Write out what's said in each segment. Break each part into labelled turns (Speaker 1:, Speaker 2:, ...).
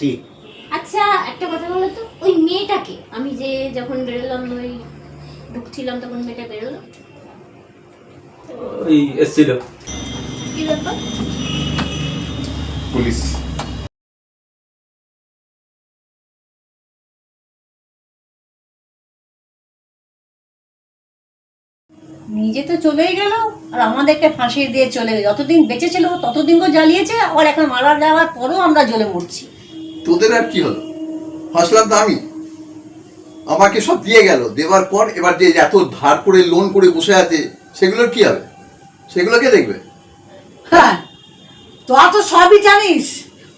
Speaker 1: ঠিক
Speaker 2: আচ্ছা একটা কথা বলো তো ওই মেয়েটাকে আমি যে যখন বেরোলাম ওই ঢুকছিলাম তখন মেয়েটা বেরোলো?
Speaker 3: ওই এসছিল।
Speaker 2: কি ব্যাপার?
Speaker 4: পুলিশ।
Speaker 5: নিজে তো চলেই গেল আর আমাদেরকে ফাঁসি দিয়ে চলে গেল। যতদিন বেঁচে ছিল ততদিন জ্বালিয়েছে আর এখন মারা যাওয়ার পরও আমরা জ্বলে মরছি।
Speaker 4: তোদের আর কি হলো? হাসলাম তো আমি। আমাকে সব দিয়ে গেল। দেওয়ার পর এবার যে এত ধার করে লোন করে বসে আছে সেগুলোর কি হবে? সেগুলো কে দেখবে?
Speaker 6: হ্যাঁ তোরা তো সবই জানিস।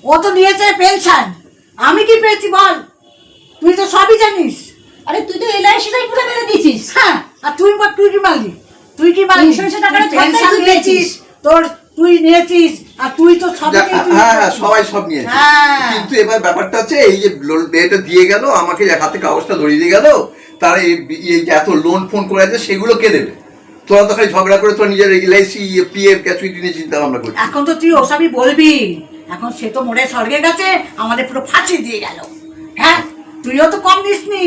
Speaker 6: ও তো নিয়েছে পেনশন। আমি কি পেয়েছি বল? তুই তো সবই জানিস।
Speaker 5: আরে তুই তো এলআইসিটাই পুরো মেরে দিয়েছিস।
Speaker 6: হ্যাঁ আর তুই তুই কি মারলি? তুই কি মারলি?
Speaker 5: Insurance-এর টাকাটা
Speaker 6: তুই নিয়েছিস। তোর তুই নিয়েছিস আর তুই তো
Speaker 4: হ্যাঁ হ্যাঁ সবাই সব নিয়েছে।
Speaker 6: হ্যাঁ।
Speaker 4: কিন্তু এবার ব্যাপারটা হচ্ছে এই যে এটা দিয়ে গেল আমাকে হাতে কাগজটা ধরিয়ে দিয়ে গেল তারা এই এত লোন ফোন করে আছে সেগুলো কে দেবে? তোরা তো খালি ঝগড়া করে তোর নিজের এলআইসি পিএফ গ্যাচুইটি নিয়ে চিন্তা ভাবনা করছিস।
Speaker 6: এখন তো তুই ওসবই বলবি। এখন সে তো মরে স্বর্গে গেছে আমাদের পুরো ফাঁসি দিয়ে গেল। হ্যাঁ? তুইও তো কম দিসনি।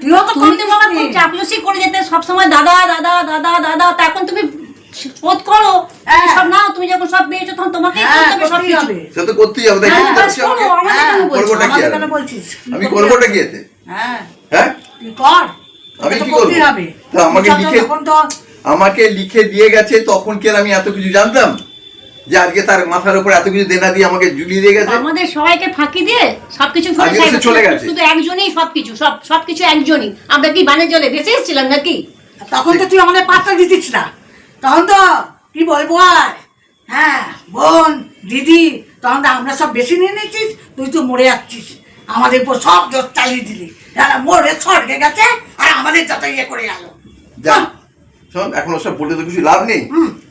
Speaker 6: তুইও তো কম
Speaker 5: খুব চাপলুসি করে যেতে সবসময় দাদা দাদা দাদা দাদা তা এখন তুমি শোধ করো।
Speaker 6: হ্যাঁ।
Speaker 5: সব নাও তুমি যখন সব পেয়েছ তখন তোমাকেই
Speaker 6: হ্যাঁ
Speaker 5: করতে হবে সব
Speaker 6: হবে।
Speaker 4: সে তো করতেই হবে
Speaker 5: হ্যাঁ?
Speaker 4: করবোটা কি আমি? করবোটা কি এতে?
Speaker 6: হ্যাঁ।
Speaker 4: হ্যাঁ?
Speaker 6: কর।
Speaker 4: আমি কি করব? তা আমাকে লিখে- আমাকে লিখে দিয়ে গেছে তখন কি আমি এত কিছু জানতাম? যে আজকে তার মাথার উপর এত কিছু দেনা দিয়ে আমাকে ঝুলিয়ে দিয়ে গেছে?
Speaker 5: আমাদের সবাইকে ফাঁকি দিয়ে সবকিছু
Speaker 4: চলে গেছে।
Speaker 5: শুধু একজনই সবকিছু সব সবকিছু একজনই। আমরা কি বানের জলে ভেসে এসেছিলাম নাকি?
Speaker 6: তখন তো তুই আমাদের পাত্তা দিতিস না। তখন তো কি বলব আর? হ্যাঁ বোন দিদি তখন তো আমরা সব বেশি নিয়ে নিয়েছিস তুই তো মরে যাচ্ছিস। আমাদের উপর সব জোর চালিয়ে দিলি। যারা মরে স্বর্গে গেছে আর আমাদের যত ইয়ে করে গেল।
Speaker 4: যা শোন এখন ওসব বলে তো কিছু লাভ নেই।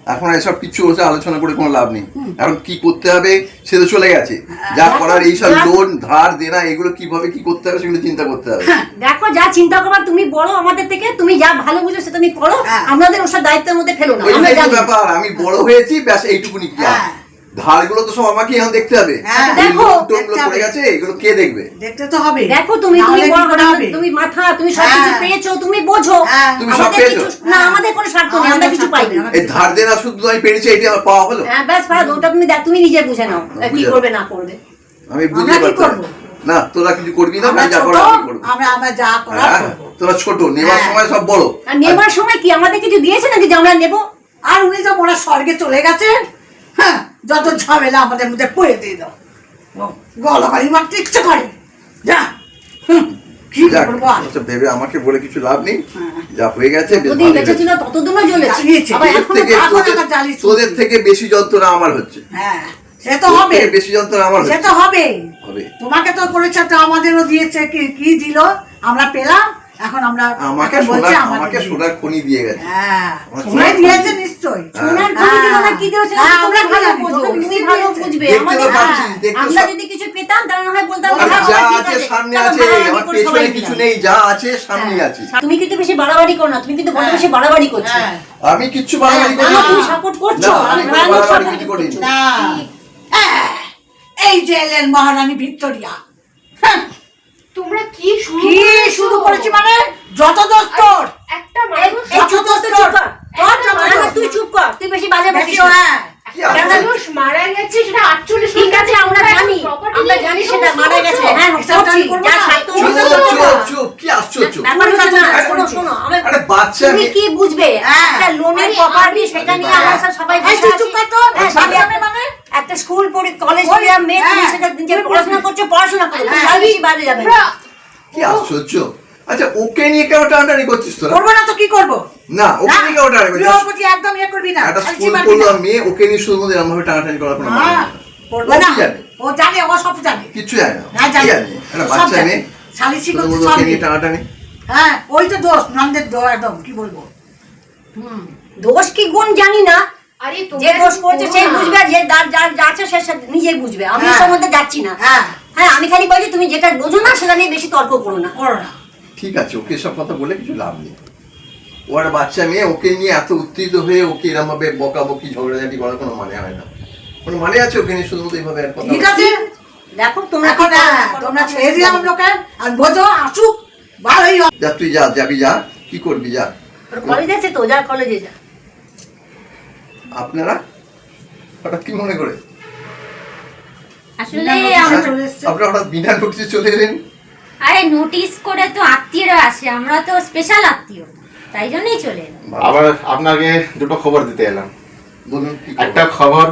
Speaker 4: এখন এসব কিছু হচ্ছে আলোচনা করে কোনো লাভ নেই। এখন কি করতে হবে সে তো চলে গেছে। যা করার এইসব লোন ধার দেনা এগুলো কীভাবে কি করতে হবে সেগুলো চিন্তা করতে হবে।
Speaker 5: দেখো যা চিন্তা করবার তুমি বড় আমাদের থেকে তুমি যা ভালো বুঝো সেটা তুমি করো।
Speaker 6: হ্যাঁ।
Speaker 5: আমাদের ওসব দায়িত্বের মধ্যে ফেলো না।
Speaker 4: ব্যাপার আমি বড় হয়েছি ব্যাস এইটুকুনি কি
Speaker 6: হ্যাঁ।
Speaker 4: ধারগুলো তো সব আমাকে এখন দেখতে হবে।
Speaker 6: হ্যাঁ।
Speaker 5: দেখো,
Speaker 4: টোনগুলো পড়ে গেছে এগুলো কে দেখবে?
Speaker 6: দেখতে তো হবে
Speaker 5: দেখো তুমি তুমি? তুমি মাথা তুমি সব কিছু
Speaker 6: হ্যাঁ।
Speaker 5: পেয়েছ তুমি বোঝো।
Speaker 6: হ্যাঁ।
Speaker 4: তুমি সব পেয়েছ?
Speaker 5: না আমাদের কোনো স্বার্থ নেই আমরা কিছু
Speaker 6: নেই, আমরা-
Speaker 4: এই ধার দেনা শুধু আমি পেরেছি এটি আমার পাওয়া হলো?
Speaker 5: হ্যাঁ ব্যাস ওটা তুমি দেখ তুমি নিজে বুঝে নাও কি করবে না করবে।
Speaker 4: আমি বুঝতে না। তোরা কিছু করবি না আমি যা
Speaker 6: ছোট
Speaker 4: করার আমি করব।
Speaker 6: আমরা আমরা যা করার
Speaker 4: তোরা ছোট নেবার। সময় সব বড়।
Speaker 5: আর নেবার সময় কি? আমাদের কিছু দিয়েছে নাকি যে আমরা নেব?
Speaker 6: আর উনি তো মোরা স্বর্গে চলে গেছে হ্যাঁ। যত ঝামেলা আমাদের মধ্যে পড়ে দিয়ে দাও। গলা বাড়ি মারতে ইচ্ছে করে। যা। হুম, কি করব আর?
Speaker 4: ভেবে আমাকে বলে কিছু লাভ নেই।
Speaker 6: হ্যাঁ।
Speaker 4: যা হয়ে গেছে তোদের থেকে তোদের বেশি যন্ত্রণা আমার হচ্ছে।
Speaker 6: হ্যাঁ সে তো হবে।
Speaker 4: বেশি যন্ত্রণা আমার
Speaker 6: সে তো হবে।
Speaker 4: হবে।
Speaker 6: তোমাকে তো করেছে তো আমাদেরও দিয়েছে। কি কি দিল? আমরা পেলাম। এখন আমরা
Speaker 4: আমাকে
Speaker 6: বলছে
Speaker 4: আমাকে সোনার খনি দিয়ে গেছে
Speaker 6: হ্যাঁ
Speaker 4: সোনার
Speaker 6: দিয়েছে। নিশ্চয়ই
Speaker 5: সোনার খনি দিল না কি সেটা
Speaker 6: হ্যাঁ, আমরা
Speaker 5: ভালো বুঝবে তুমি ভালো বুঝবে আমাদের হ্যাঁ, আমরা যদি কিছু পেতাম তাহলে হয় বলতাম হ্যাঁ,
Speaker 4: যা আছে সামনে আছে আমার পেছনে কিছু নেই যা আছে সামনেই
Speaker 5: হ্যাঁ।
Speaker 4: আছে
Speaker 5: তুমি কিন্তু বেশি বাড়াবাড়ি করো না তুমি কিন্তু বড়
Speaker 6: হ্যাঁ।
Speaker 5: বেশি বাড়াবাড়ি করছ
Speaker 6: হ্যাঁ।
Speaker 4: আমি কিচ্ছু বাড়াবাড়ি করি
Speaker 5: না। তুমি সাপোর্ট করছ
Speaker 4: আমি বাড়াবাড়ি না।
Speaker 6: হ্যাঁ, এই যে এলেন মহারানী ভিক্টোরিয়া হ্যাঁ,
Speaker 2: তোমরা কি শুরু
Speaker 6: কি শুরু করেছি মানে যত দোষ তোর
Speaker 2: একটা মানুষ
Speaker 5: তুই চুপ কর। তোর। তুই চুপ কর তুই বেশি বাজে বকিস না।
Speaker 6: হ্যাঁ
Speaker 2: একটা মানুষ মারা গেছে সেটা আটচল্লিশ
Speaker 5: ঠিক আছে আমরা জানি আমরা জানি সেটা মারা গেছে হ্যাঁ
Speaker 6: করব
Speaker 4: চুপ, কি আশ্চর্য
Speaker 5: শোনো,
Speaker 4: আরে বাচ্চা
Speaker 5: তুমি কি বুঝবে
Speaker 6: হ্যাঁ।
Speaker 5: একটা লোনের প্রপার্টি সেটা নিয়ে আমরা সবাই
Speaker 6: এই
Speaker 5: বসে
Speaker 6: তুই
Speaker 5: আছি।
Speaker 6: চুপ কর তো।
Speaker 5: হ্যাঁ,
Speaker 6: মানে?
Speaker 5: একটা স্কুল পড়ি কলেজ
Speaker 6: ওই,
Speaker 5: মেয়ে তুমি। সেটা পড়াশোনা। করছ পড়াশোনা করো তুমি বাইরে যাবে।
Speaker 4: কি আশ্চর্য? আচ্ছা ওকে নিয়ে কেন টানাটানি করছিস তোরা?
Speaker 6: করব না তো কি করব?
Speaker 4: না ওকে নিয়ে কেন টানাটানি করছিস?
Speaker 6: একদম ইয়ে করবি না
Speaker 4: একটা স্কুল মেয়ে ওকে নিয়ে শুধু ভাবে টানাটানি করার কোনো মানে
Speaker 6: হ্যাঁ। করবে না। ও জানে ও সব জানে।
Speaker 4: কিচ্ছু জানে না।
Speaker 6: হ্যাঁ জানে।
Speaker 4: একটা বাচ্চা মেয়ে।
Speaker 6: সালিসি করতে সব
Speaker 4: ওকে নিয়ে টানাটানি।
Speaker 6: হ্যাঁ ওই তো দোষ নন্দের দো একদম কি বলব? হুম
Speaker 5: দোষ কি গুণ জানি না।
Speaker 2: আরে
Speaker 5: যে দোষ করছে
Speaker 2: করো
Speaker 5: সে বুঝবে যে যার যার যা আছে সে নিজেই বুঝবে। আমি
Speaker 6: হ্যাঁ।
Speaker 5: মধ্যে যাচ্ছি না।
Speaker 6: হ্যাঁ।
Speaker 5: হ্যাঁ আমি খালি বলছি তুমি যেটা বোঝো না সেটা নিয়ে বেশি তর্ক করো না।
Speaker 6: করো না।
Speaker 4: ঠিক আছে ওকে সব কথা বলে কিছু লাভ নেই। ও একটা বাচ্চা মেয়ে ওকে নিয়ে এত উত্তেজিত হয়ে ওকে এরম ভাবে বকা বকি ঝগড়াঝাটি করার কোনো মানে হয় না। কোনো মানে আছে ওকে নিয়ে শুধুমাত্র এইভাবে আর কথা
Speaker 6: ঠিক আছে।
Speaker 5: দেখো তোমরা
Speaker 6: হ্যাঁ, তোমরা ছেড়ে দিলাম। লোকের আর বোঝো আসুক ভালোই হবে।
Speaker 4: যা তুই যা যাবি যা। কি করবি যা।
Speaker 5: ওর কলেজ আছে তো যা কলেজে যা।
Speaker 4: আপনারা? হঠাৎ কি মনে করে?
Speaker 2: আসলে।
Speaker 4: আপনারা হঠাৎ বিনা নোটিসে চলে এলেন?
Speaker 2: আরে নোটিস করে তো আত্মীয়রা আসে আমরা তো স্পেশাল আত্মীয় তাই জন্যই চলে এলাম।
Speaker 1: আবার আপনাকে দুটো খবর দিতে এলাম।
Speaker 4: বলুন
Speaker 1: একটা খবর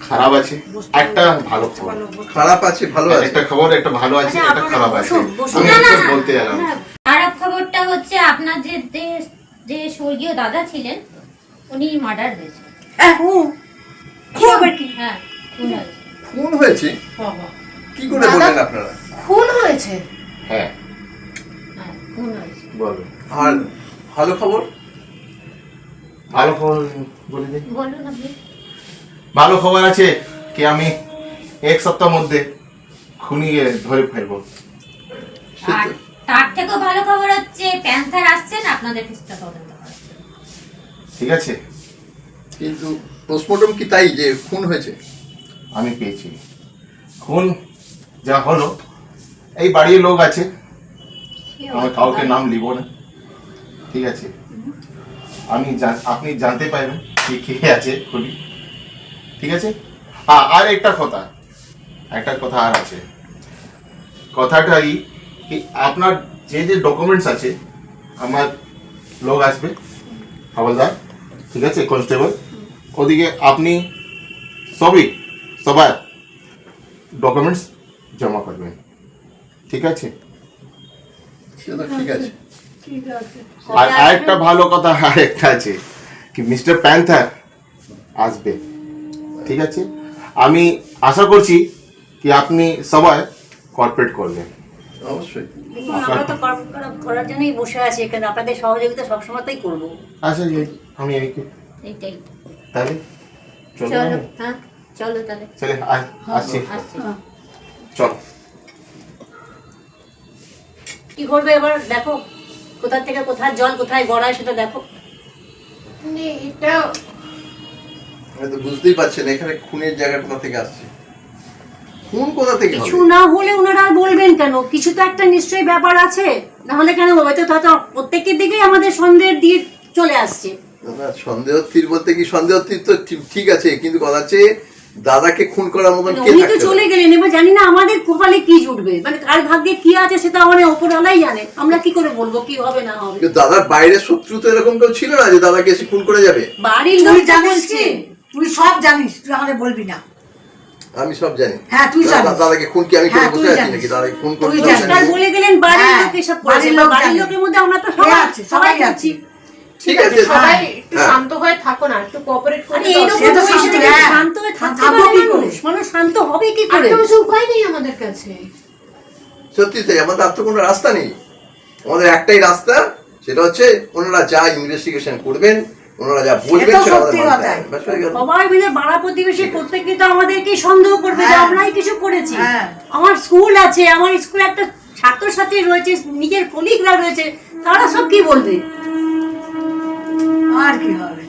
Speaker 1: খারাপ আছে একটা ভালো খবর।
Speaker 4: খারাপ আছে ভালো আছে।
Speaker 1: একটা খবর একটা ভালো আছে
Speaker 5: আচ্ছা,
Speaker 1: একটা খারাপ আছে। আমি বলতে এলাম।
Speaker 2: খারাপ খবরটা হচ্ছে আপনার যে যে স্বর্গীয় দাদা ছিলেন উনি মার্ডার হয়েছে
Speaker 5: হ্যাঁ, কি আবার কি?
Speaker 2: হ্যাঁ। খুন হয়েছে।
Speaker 4: কি করে বললেন আপনারা?
Speaker 3: খুন হয়েছে?
Speaker 1: হ্যাঁ।
Speaker 2: হ্যাঁ খুন হয়েছে।
Speaker 1: বলো
Speaker 4: আর ভালো খবর?
Speaker 1: ভালো খবর বলে দিই
Speaker 2: বলুন আপনি।
Speaker 1: ভালো খবর আছে কি আমি এক সপ্তাহ মধ্যে খুনিয়ে ধরে ফেলব।
Speaker 2: তার থেকেও ভালো খবর হচ্ছে প্যান্থার আসছেন আপনাদের তদন্ত
Speaker 1: ঠিক আছে।
Speaker 4: কিন্তু পোস্টমর্টম কি তাই যে খুন হয়েছে?
Speaker 1: আমি পেয়েছি। খুন যা হলো এই বাড়ির লোক আছে। আমি কাউকে নাম লিব না। ঠিক আছে? আমি আপনি জানতে পারবেন কি কে আছে খুনি। ঠিক আছে? হ্যাঁ আর একটা কথা। একটা কথা আর আছে। কথাটা এই কি আপনার যে যে ডকুমেন্টস আছে আমার লোক আসবে হাওলদার। ঠিক আছে কনস্টেবল ওদিকে আপনি সবই সবার ডকুমেন্টস জমা করবেন। ঠিক আছে?
Speaker 4: ঠিক আছে।
Speaker 1: আর আরেকটা ভালো কথা আরেকটা আছে। কি মিস্টার প্যান্থার আসবে। ঠিক আছে? আমি আশা করছি কি আপনি সবাই কর্পোরেট করবেন।
Speaker 4: অবশ্যই।
Speaker 5: আমরা তো করার জন্যই বসে আছি এখানে। আপনাদের সহযোগিতা সবসময়তেই করব।
Speaker 1: আচ্ছা আমি
Speaker 2: এইটাই।
Speaker 1: তাহলে চলো।
Speaker 2: চলো হ্যাঁ। চলো তাহলে।
Speaker 1: চলে আয়, আসছি। চল।
Speaker 5: কি করবে এবার? দেখো কোথা থেকে কোথায় জল কোথায় গড়ায় সেটা দেখো।
Speaker 4: তো বুঝতেই পারছেন এখানে খুনের জায়গা কোথা থেকে আসছে? খুন কোথা থেকে
Speaker 5: কিছু না হলে ওনারা বলবেন কেন? কিছু তো একটা নিশ্চয়ই ব্যাপার আছে। নাহলে কেন হবে তো হয়তো প্রত্যেকের দিকেই আমাদের সন্দেহের দিয়ে চলে আসছে।
Speaker 4: সন্দেহ তীর বলতে কি? সন্দেহ তীর তো ঠিক- ঠিক আছে কিন্তু কথা হচ্ছে দাদাকে খুন করার মতন কে
Speaker 5: উনি তো চলে গেলেন এবার জানি না আমাদের কপালে কি জুটবে। মানে কার ভাগ্যে কি আছে সেটা মানে ওপরওয়ালাই জানে। আমরা কি করে বলব কি হবে না হবে?
Speaker 4: দাদার বাইরে শত্রু তো এরকম কেউ ছিল না যে দাদাকে এসে খুন করে যাবে?
Speaker 5: বাড়ির
Speaker 6: তুই
Speaker 5: লোক
Speaker 6: জানিস কি? তুই সব জানিস তুই আমাদের বলবি না।
Speaker 4: আমি সব জানি।
Speaker 6: হ্যাঁ, তুই
Speaker 4: দাদা-
Speaker 6: জানিস।
Speaker 4: দাদাকে খুন কি আমি করে
Speaker 6: হ্যাঁ,
Speaker 4: বসে আছি নাকি? দাদাকে খুন
Speaker 6: তুই জানিস।
Speaker 5: বলে গেলেন বাড়ির
Speaker 6: হ্যাঁ,
Speaker 5: লোক এসব
Speaker 6: বাড়ির।
Speaker 5: লোকের মধ্যে আমরা তো সবাই
Speaker 6: আছে?
Speaker 5: সবাই করছি
Speaker 4: ঠিক আছে
Speaker 3: সবাই
Speaker 6: হ্যাঁ।
Speaker 3: একটু। শান্ত থাকো না একটু কোঅপারেট করে
Speaker 5: আরে
Speaker 3: দাও।
Speaker 5: এইরকম
Speaker 6: সে তো
Speaker 5: পরিস্থিতিতে
Speaker 6: শান্ত,
Speaker 5: থাকতে
Speaker 6: থাকব
Speaker 5: পারে
Speaker 6: কি
Speaker 5: মানুষ মানুষ শান্ত হবে কি করে
Speaker 3: তো কিছু উপায় নেই আমাদের কাছে
Speaker 4: সত্যি তাই আমাদের আর তো কোনো রাস্তা নেই আমাদের একটাই রাস্তা সেটা হচ্ছে ওনারা যা ইনভেস্টিগেশন করবেন ওনারা যা বলবেন সেটা আমাদের মানতে
Speaker 6: কথাই।
Speaker 4: হবে। ব্যাস হয়ে গেল।
Speaker 5: সবাই মিলে পাড়া প্রতিবেশী প্রত্যেকে তো আমাদেরকে সন্দেহ করবে যে। আমরাই কিছু করেছি
Speaker 6: হ্যাঁ।
Speaker 5: আমার স্কুল আছে আমার স্কুলে একটা ছাত্রছাত্রী রয়েছে নিজের কলিগরা রয়েছে তারা সব কি বলবে
Speaker 6: कुमार की हार